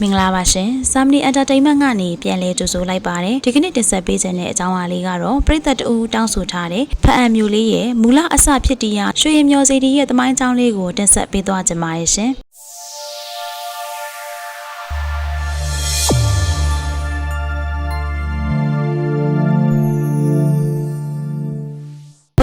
မင်္ဂလာပါရှင်။ Samni Entertainment ကနေပြန်လည်ကြိုဆိုလိုက်ပါတယ်။ဒီကနေ့တင်ဆက်ပေးခြင်းတဲ့အကြောင်းအလေးကတော့ပြည်သက်တူတောင်းဆိုထားတဲ့ဖအံမျိုးလေးရဲ့မူလအစဖြစ်တည်ရရွှေရမျောစီတီရဲ့သမိုင်းကြောင်းလေးကိုတင်ဆက်ပေးသွားကြပါရရှင်။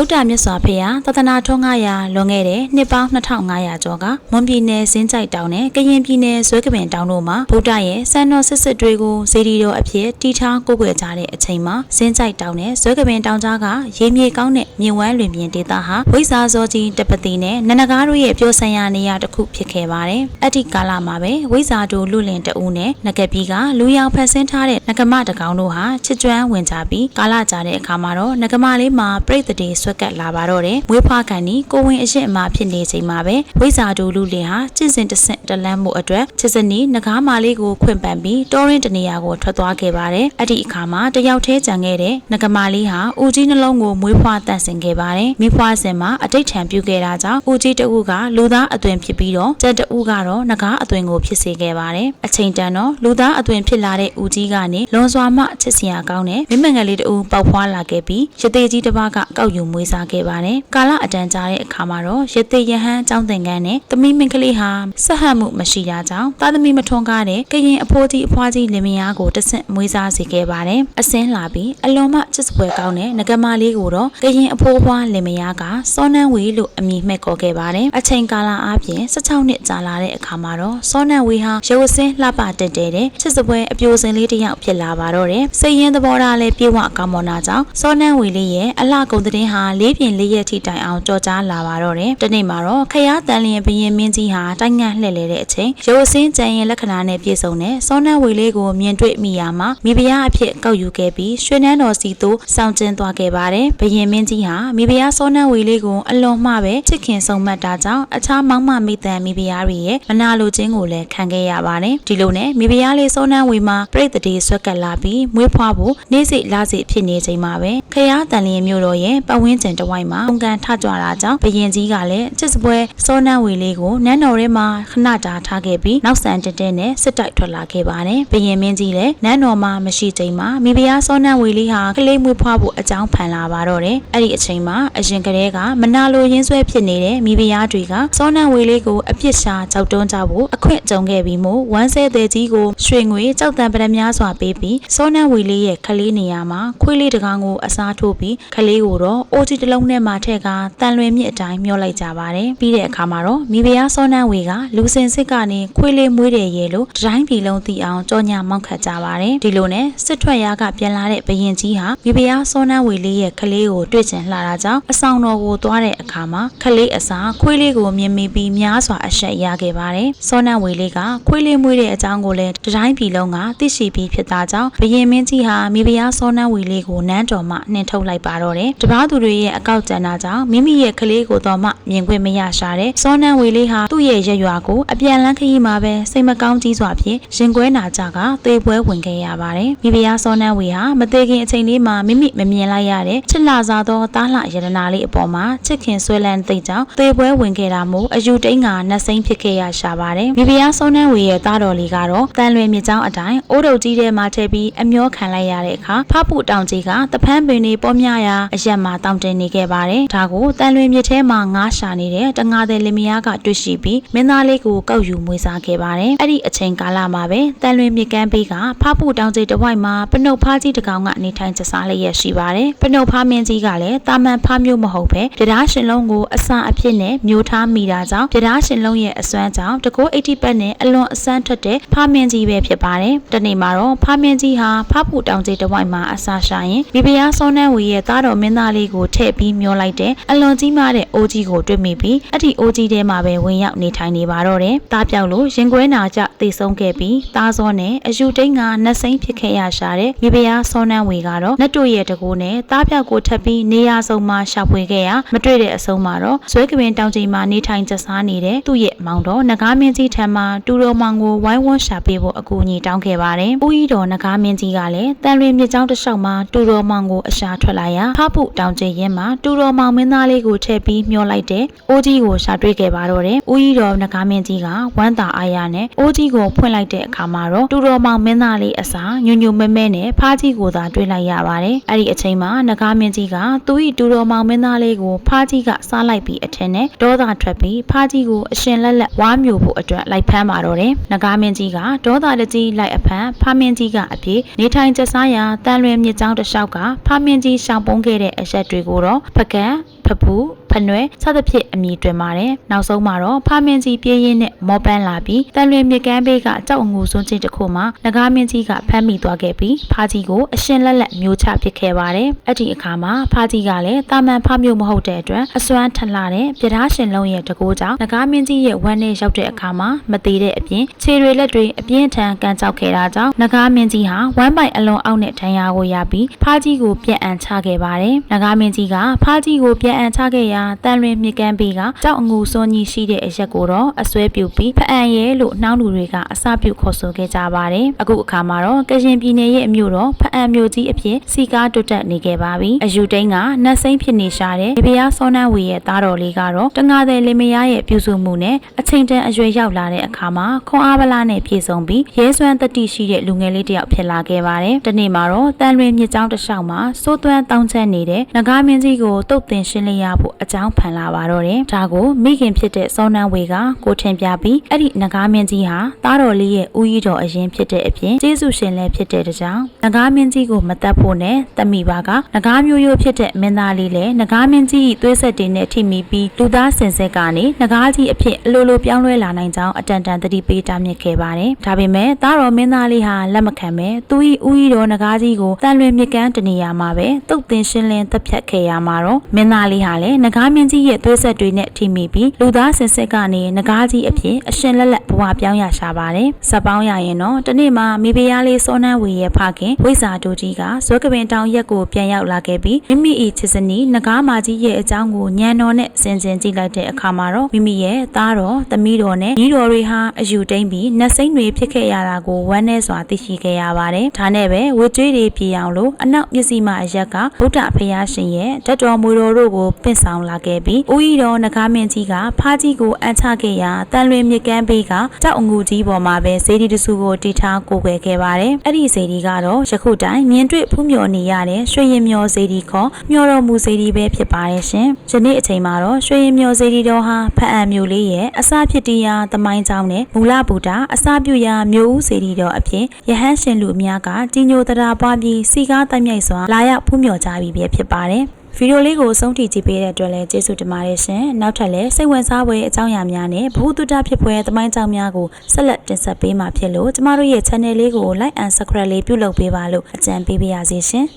ဗုဒ္ဓမြတ်စွာဘုရားသဒ္ဒနာထွန်း900လွန်ခဲ့တဲ့နှစ်ပေါင်း2500ကျော်ကမွန်ပြည်နယ်စင်းကြိုက်တောင်နဲ့ကရင်ပြည်နယ်ဇွဲကပင်တောင်တို့မှာဗုဒ္ဓရဲ့စံတော်စစ်စစ်တွေကိုဇေဒီတော်အဖြစ်တီထောင်ကိုးကွယ်ကြတဲ့အချိန်မှာစင်းကြိုက်တောင်နဲ့ဇွဲကပင်တောင်ကြားကရေမြေကောင်းတဲ့မြင်ဝမ်းလွင်ပြင်ဒေသဟာဝိဇာဇောကြီးတပတိနဲ့နန္ဒကားတို့ရဲ့ပြောဆန်ရနေရာတစ်ခုဖြစ်ခဲ့ပါတယ်။အဲ့ဒီကာလမှာပဲဝိဇာတို့လူလင်တဦးနဲ့နဂပီကလူရောင်ဖက်ဆင်းထားတဲ့နဂမတကောင်တို့ဟာချစ်ကျွမ်းဝင်ကြပြီးကာလကြာတဲ့အခါမှာတော့နဂမလေးမှာပြိတ္တေဆွက်ကပ်လာပါတော့တယ်။မွေးဖွားကန်ဒီကိုဝင်အရှိအမဖြစ်နေချိန်မှာပဲဝိဇာတို့လူလင်ဟာကျင့်စဉ်တဆင့်တလန်းမှုအတွက်ချစ်စနီနဂါးမာလေးကိုခွင့်ပန်ပြီးတောရင်းတနေရာကိုထွက်သွားခဲ့ပါတယ်။အဲ့ဒီအခါမှာတယောက်တည်းကြံခဲ့တဲ့နဂမာလေးဟာဦးကြီးနှလုံးကိုမွေးဖွားတန့်စင်ခဲ့ပါတယ်။မိဖွားစဉ်မှာအတိတ်ထံပြုခဲ့တာကြောင့်ဦးကြီးတဦးကလူသားအသွင်ဖြစ်ပြီးတော့ကျန်တဦးကတော့နဂါးအသွင်ကိုဖြစ်စေခဲ့ပါတယ်။အချိန်တန်တော့လူသားအသွင်ဖြစ်လာတဲ့ဦးကြီးကနေလွန်စွာမှချစ်စရာကောင်းတဲ့မိမငယ်လေးတဦးပေါက်ဖွားလာခဲ့ပြီးရသေးကြီးတစ်ပါးကကောက်ယူမွေးစားခဲ့ပါတယ်။ကာလအတန်ကြာတဲ့အခါမှာတော့ရသေးရဟန်းចောင်းသင်္ကန်းနဲ့သမီးမင်ကလေးဟာဆက်ဟပ်မှုမရှိတာကြောင့်သားသမီးမထွန်းကားတဲ့ကရင်အဖိုးကြီးအဖွားကြီးလင်မယားကိုတဆင့်မွေးစားစေခဲ့ပါတယ်။အစင်းလာပြီးအလွန်မှချစ်စပွဲကောင်းတဲ့ငကမလေးကိုတော့ကရင်အဖိုးအဖွားလင်မယားကစောနန်းဝေလို့အမည်မှဲ့ခေါ်ခဲ့ပါတယ်။အချိန်ကာလအားဖြင့်16နှစ်ကြာလာတဲ့အခါမှာတော့စောနန်းဝေဟာရုပ်အစင်းလှပတက်တဲ့တဲ့ချစ်စပွဲအပြိုစင်လေးတစ်ယောက်ဖြစ်လာပါတော့တယ်။စိတ်ရင်းသဘောထားလည်းပြေဝကောင်းမွန်တာကြောင့်စောနန်းဝေလေးရဲ့အလှကုန်တဲ့ဟာလေးပြင်လေးရက်ထိတိုင်အောင်ကြော်ကြားလာပါတော့တယ်။ဒီနေ့မှာတော့ခရားတန်လျင်ဘရင်မင်းကြီးဟာတိုင်းငံလှည့်လေတဲ့အချိန်ရုပ်အစင်းကြံရင်လက္ခဏာနဲ့ပြည့်စုံတဲ့စောနန်းဝေလေးကိုမြင်တွေ့မိရမှာမိဖုရားအဖြစ်ကောက်ယူခဲ့ပြီးရွှေနန်းတော်စီသို့စောင့်ကျဉ်သွားခဲ့ပါတယ်။ဘရင်မင်းကြီးဟာမိဖုရားစောနန်းဝေလေးကိုအလွန်မှပဲချစ်ခင်ဆုံးမတ်တာကြောင့်အခြားမောင်မမိတန်မိဖုရားတွေရဲ့မနာလိုခြင်းကိုလည်းခံခဲ့ရပါတယ်။ဒီလိုနဲ့မိဖုရားလေးစောနန်းဝေမှာပြိတ္တိဆွက်ကပ်လာပြီးမွေးဖွားဖို့နေ့စိလစိဖြစ်နေချိန်မှာပဲခရားတန်လျင်မြို့တော်ရဲ့ပတ်ဝန်းကျင်တစ်ဝိုက်မှာပုံကန်ထကြွတာကြောင့်ဘရင်ကြီးကလည်းချစ်စပွဲစောနန်းဝေလေးကိုနန်းတော်ထဲမှာခဏတာထားခဲ့ပြီးနောက်ဆန်တက်တဲ့နဲ့စစ်တိုက်ထွက်လာခဲ့ပါတယ်။ဘရင်မင်းကြီးလည်းနန်းတော်မှာမရှိချိန်မှာမိဖုရားစောနန်းဝေလေးဟာကလေးမွေးဖွားဖို့အကြောင်းဖန်လာပါတော့တယ်။အဲ့ဒီအချိန်မှာအရင်ကတည်းကမနာလိုရင်းဆွဲဖြစ်နေတဲ့မိဖုရားတွေကစောနန်းဝေလေးကိုအပြစ်ရှာကြောက်တွန်းကြဖို့အခွင့်ကြုံခဲ့ပြီးမို့ဝမ်းဆဲတဲ့ကြီးကိုရွှေငွေကြောက်တံပရများစွာပေးပြီးစောနန်းဝေလေးရဲ့ခလေးနေရာမှာခွေးလေးတကောင်ကိုအစားထိုးပြီးခလေးကိုတော့အိုတီတစ်လုံးနဲ့မှထည့်ကတန်လွင်မြစ်အတိုင်းမျောလိုက်ကြပါတယ်။ပြီးတဲ့အခါမှာတော့မိဖုရားစောနန်းဝေကလူစင်စစ်ကနေခွေးလေးမွေးတယ်ရဲ့လို့တတိုင်းပြည်လုံးသိအောင်ကြောညာမောက်ခတ်ကြပါတယ်။ဒီလိုနဲ့စစ်ထွက်ရာကပြန်လာတဲ့ဘရင်ကြီးဟာမိဖုရားစောနန်းဝေလေးရဲ့ခလေးကိုတွေ့ချင်လှတာကြောင့်အဆောင်တော်ကိုသွားတဲ့အခါမှာခလေးအစာခွေးလေးကိုမြင်မိပြီးများစွာအဆက်ရခဲ့ပါတယ်။စောနန်းဝေလေးကခွေးလေးမွေးတဲ့အကြောင်းကိုလည်းတတိုင်းပြည်လုံးကသိရှိပြီးဖြစ်တာကြောင့်ဘရင်မင်းကြီးဟာမိဖုရားစောနန်းဝေလေးကိုနန်းတော်မှနှင်ထုတ်လိုက်ပါတော့တယ်။တပားသူတွေရဲ့အကောက်ကျန်တာကြောင့်မိမိရဲ့ခလေးကိုတော့မှမြင်ခွင့်မရရှာတဲ့စောနန်းဝေလေးဟာသူ့ရဲ့ရရွာကိုအပြန်လန်းခရီးမှာပဲစိတ်မကောင်းကြီးစွာဖြင့်ရင်ကွဲနာကြကသေပွဲဝင်ခဲ့ရပါတယ်။မိဖုရားစောနန်းဝေဟာမသေးခင်အချိန်လေးမှာမိမိမမြင်လိုက်ရတဲ့ချစ်လာစားသောတားလှယရနာလေးအပေါ်မှာချစ်ခင်ဆွဲလန်းသိကြောင့်သေပွဲဝင်ခဲ့တာမို့အယူတိန်ကနှစိမ့်ဖြစ်ခဲ့ရရှာပါတယ်။မိဖုရားစောနန်းဝေရဲ့သားတော်လေးကတော့တန်လွင်မြစ်ကြောင်းအတိုင်းအိုးတုတ်ကြီးထဲမှာထည့်ပြီးအမျောခံလိုက်ရတဲ့အခါဖဖူတောင်ကြီးကတဖန်းပင်တွေပေါ်မြရာအရက်မှာတောင်တင်နေခဲ့ပါတယ်။ဒါကိုတန်လွင်မြစ်ထဲမှာငားရှာနေတဲ့တငါတဲ့လင်မယားကတွေ့ရှိပြီးမင်းသားလေးကိုကောက်ယူမွေးစားခဲ့ပါတယ်။အဲ့ဒီအချိန်ကာလမှာပဲတန်လွင်မြစ်ကမ်းဘေးကဖဖူတောင်ကြီးတစ်ဝိုက်မှာပနုတ်ဖားကြီးတစ်ကောင်ကနေထိုင်ကျစားလျက်ရှိပါတယ်။ပနုတ်ဖားမင်းကြီးကလည်းတာမန်ဖားမျိုးမဟုတ်ပဲပြဒါရှင်လုံးကိုအစာအဖြစ်နဲ့မျိုးထားမိတာကြောင့်ပြဒါရှင်လုံးရဲ့အစွမ်းကြောင့်တကိုး80ပတ်နဲ့အလွန်အစမ်းထွက်တဲ့ဖားမင်းကြီးပဲဖြစ်ပါတယ်။တနေ့မှာတော့ဖားမင်းကြီးဟာဖဖူတောင်ကြီးတစ်ဝိုက်မှာအစာရှာရင်မိဖုရားစောနန်းဝေရဲ့သားတော်မင်းသားလေးကိုထည့်ပြီးမျောလိုက်တဲ့အလွန်ကြီးမားတဲ့အိုးကြီးကိုတွေ့မိပြီးအဲ့ဒီအိုးကြီးထဲမှာပဲဝင်ရောက်နေထိုင်နေပါတော့တယ်။တားပြောက်လို့ရင်ခွဲနာကြသေဆုံးခဲ့ပြီးသားစောနဲ့အယူတိန်ကနှစိမ့်ဖြစ်ခဲ့ရရှာတဲ့မိဖုရားစောနန်းဝေကတော့လက်တို့ရဲ့တကူနဲ့တားပြောက်ကိုထပ်ပြီးနေရာဆုံးမှာရှာဖွေခဲ့ရမတွေ့တဲ့အဆုံးမှာတော့ဇွဲကပင်တောင်ကြီးမှာနေထိုင်ကျစားနေတဲ့သူ့ရဲ့မောင်တော်နဂါမင်းကြီးထံမှာတူတော်မောင်ကိုဝိုင်းဝန်းရှာပေးဖို့အကူအညီတောင်းခဲ့ပါတယ်။ဦးကြီးတော်နဂါမင်းကြီးကလည်းတန်လွင်မြစ်ကြောင်းတစ်လျှောက်မှာတူတော်မောင်ကိုအရှာထွက်လာရာဖဖုတောင်ကြီးရရင်းမှာတူတော်မောင်မင်းသားလေးကိုထည့်ပြီးမျောလိုက်တဲ့အိုးကြီးကိုရှာတွေ့ခဲ့ပါတော့တယ်။ဦးကြီးတော်နဂါမင်းကြီးကဝမ်းသာအားရနဲ့အိုးကြီးကိုဖွင့်လိုက်တဲ့အခါမှာတော့တူတော်မောင်မင်းသားလေးအစားညွညွမဲမဲနဲ့ဖားကြီးကိုသာတွေ့လိုက်ရပါတယ်။အဲ့ဒီအချိန်မှာနဂါမင်းကြီးကသူ့၏တူတော်မောင်မင်းသားလေးကိုဖားကြီးကစားလိုက်ပြီးအထင်နဲ့ဒေါသထွက်ပြီးဖားကြီးကိုအရှင်လက်လက်ဝါမျိုးဖို့အတွက်လိုက်ဖမ်းပါတော့တယ်။နဂါမင်းကြီးကဒေါသတကြီးလိုက်အဖမ်းဖားမင်းကြီးကအပြေနေထိုင်ကျစားရာတန်လွင်မြစ်ကြောင်းတစ်လျှောက်ကဖားမင်းကြီးရှောင်ပုန်းခဲ့တဲ့အရက်တွေကိုတော့ဖကံဖပူဖနွယ်စသဖြင့်အမည်တွင်ပါတယ်။နောက်ဆုံးမှာတော့ဖားမင်းကြီးပြေးရင်းနဲ့မောပန်းလာပြီးတန်လွင်မြစ်ကမ်းဘေးကကြောက်အငူစွန်းချင်းတစ်ခုမှာနဂါမင်းကြီးကဖမ်းမိသွားခဲ့ပြီးဖားကြီးကိုအရှင်လက်လက်မျိုးချပစ်ခဲ့ပါတယ်။အဲ့ဒီအခါမှာဖားကြီးကလည်းတာမန်ဖားမျိုးမဟုတ်တဲ့အတွက်အစွမ်းထလာတဲ့ပြဓာရှင်လုံးရဲ့တကိုးကြောင့်နဂါမင်းကြီးရဲ့ဝမ်းနဲ့ရောက်တဲ့အခါမှာမသေးတဲ့အပြင်ခြေတွေလက်တွေအပြင်းထန်ကန်ကြောက်ခဲ့တာကြောင့်နဂါမင်းကြီးဟာဝမ်းပိုင်အလွန်အောက်နဲ့ဒဏ်ရာကိုရပြီးဖားကြီးကိုပြန်အန်ချခဲ့ပါတယ်။နဂါမင်းကြီးကဖားကြီးကိုပြန်အန်ချခဲ့ရာတန်လွင်မြစ်ကမ်းဘေးကကြောက်အငူစွန်းကြီးရှိတဲ့အရက်ကိုတော့အစွဲပြုတ်ပြီးဖအံရဲလို့နှောင်းလူတွေကအစပြုတ်ခေါ်ဆိုခဲ့ကြပါတယ်။အခုအခါမှာတော့ကရင်ပြည်နယ်ရဲ့အမျိုးတော်ဖအံမျိုးကြီးအဖြစ်စီကားတွတ်တက်နေခဲ့ပါပြီ။အယူတိန်ကနတ်စိမ့်ဖြစ်နေရှာတဲ့ဘေဘယာစောနန်းဝေရဲ့သားတော်လေးကတော့တငါတဲ့လင်မယားရဲ့ပြုစုမှုနဲ့အချိန်တန်အရွယ်ရောက်လာတဲ့အခါမှာခွန်အားပလားနဲ့ပြည်စုံပြီးရဲစွမ်းတတိရှိတဲ့လူငယ်လေးတစ်ယောက်ဖြစ်လာခဲ့ပါတယ်။ဒီနေ့မှာတော့တန်လွင်မြစ်ကြောင်းတစ်လျှောက်မှာစိုးသွမ်းတောင်းချက်နေတဲ့နဂါမင်းကြီးကိုတုတ်တင်ရှင်းလင်းရဖို့အကြောင်းဖန်လာပါတော့တယ်။ဒါကိုမိခင်ဖြစ်တဲ့စောနန်းဝေကကိုထင်ပြပြီးအဲ့ဒီနဂါမင်းကြီးဟာသားတော်လေးရဲ့ဦးကြီးတော်အရင်ဖြစ်တဲ့အပြင်ကျေးဇူးရှင်လည်းဖြစ်တဲ့ကြောင့်နဂါမင်းကြီးကိုမတတ်ဖို့နဲ့တမိပါကနဂါမျိုးရိုးဖြစ်တဲ့မင်းသားလေးလည်းနဂါမင်းကြီး၏သွေးဆက်တွေနဲ့ထိမိပြီးလူသားစင်စစ်ကနေနဂါကြီးအဖြစ်အလိုလိုပြောင်းလဲလာနိုင်ကြောင်းအတန်တန်သတိပေးတားမြစ်ခဲ့ပါတယ်။ဒါပေမဲ့သားတော်မင်းသားလေးဟာလက်မခံပဲသူ၏ဦးကြီးတော်နဂါကြီးကိုတန်လွင်မြစ်ကမ်းတနေရာမှာပဲတုတ်တင်ရှင်းလင်းတပ်ဖြတ်ခဲ့ရမှာတော့မင်းသားလေးဟာလည်းနဂါမင်းကြီးရဲ့သွေးဆက်တွေနဲ့ထိမိပြီးလူသားစင်စစ်ကနေနဂါကြီးအဖြစ်အရှင်လက်လက်ဘဝပြောင်းရရှာပါတယ်။စပ်ပေါင်းရရင်တော့ဒီနေ့မှာမိဖုရားလေးစောနန်းဝေရဲ့ဖခင်ဝိဇာတူကြီးကဇွဲကပင်တောင်ရက်ကိုပြန်ရောက်လာခဲ့ပြီးမိမိ၏ချစ်စနီးနဂါမာကြီးရဲ့အကြောင်းကိုညံတော်နဲ့စင်စင်ကြည့်လိုက်တဲ့အခါမှာတော့မိမိရဲ့သားတော်သမီးတော်နဲ့ညီတော်တွေဟာအယူတိမ့်ပြီးနှစိမ့်တွေဖြစ်ခဲ့ရတာကိုဝမ်းနည်းစွာသိရှိခဲ့ရပါတယ်။ဒါနဲ့ပဲဝေကျွေးတွေပြေအောင်လို့အနောက်မျက်စိမှအရက်ကဗုဒ္ဓဖရာရှင်ရဲ့ဓာတ်တော်မူတော်တို့ကိုပင့်ဆောင်လာခဲ့ပြီးဦးဤတော်နဂါမင်းကြီးကဖားကြီးကိုအန်ချခဲ့ရာတန်လွင်မြစ်ကမ်းဘေးကကြောက်အငူကြီးပေါ်မှာပဲဇေဒီတစုကိုတီထားကိုွယ်ခဲ့ပါတယ်။အဲ့ဒီဇေဒီကတော့ယခုတိုင်မြင်တွေ့ဖူးမြော်နေရတဲ့ရွှေရင်မျောဇေဒီခေါ်မျော်တော်မူဇေဒီပဲဖြစ်ပါတယ်ရှင်။ယနေ့အချိန်မှာတော့ရွှေရင်မျောဇေဒီတော်ဟာဖအံမျိုးလေးရဲ့အစဖြစ်တရားသမိုင်းကြောင်းနဲ့မူလဗုဒ္ဓအစပြုရာမျိုးဦးဇေဒီတော်အဖြစ်ယဟန်ရှင်လူအများကကြီးညိုတရားပွားပြီးစီကားတိုက်မြိုက်စွာလာရောက်ဖူးမြော်ကြပြီပဲဖြစ်ပါတယ်။ ဗီဒီယိုလေးကိုအဆုံးထိကြည့်ပေးတဲ့အတွက်လည်းကျေးဇူးတင်ပါတယ်ရှင်။နောက်ထပ်လည်းစိတ်ဝင်စားဖွယ်အကြောင်းအရာများနဲ့ဘ ഹു တုတဖြစ်ဖွယ်သမိုင်းကြောင်းများကိုဆက်လက်တင်ဆက်ပေးမှာဖြစ်လို့ကျမတို့ရဲ့ channel လေးကို like and subscribe လေးပြုလုပ်ပေးပါလို့အကြံပေးပါရစေရှင်။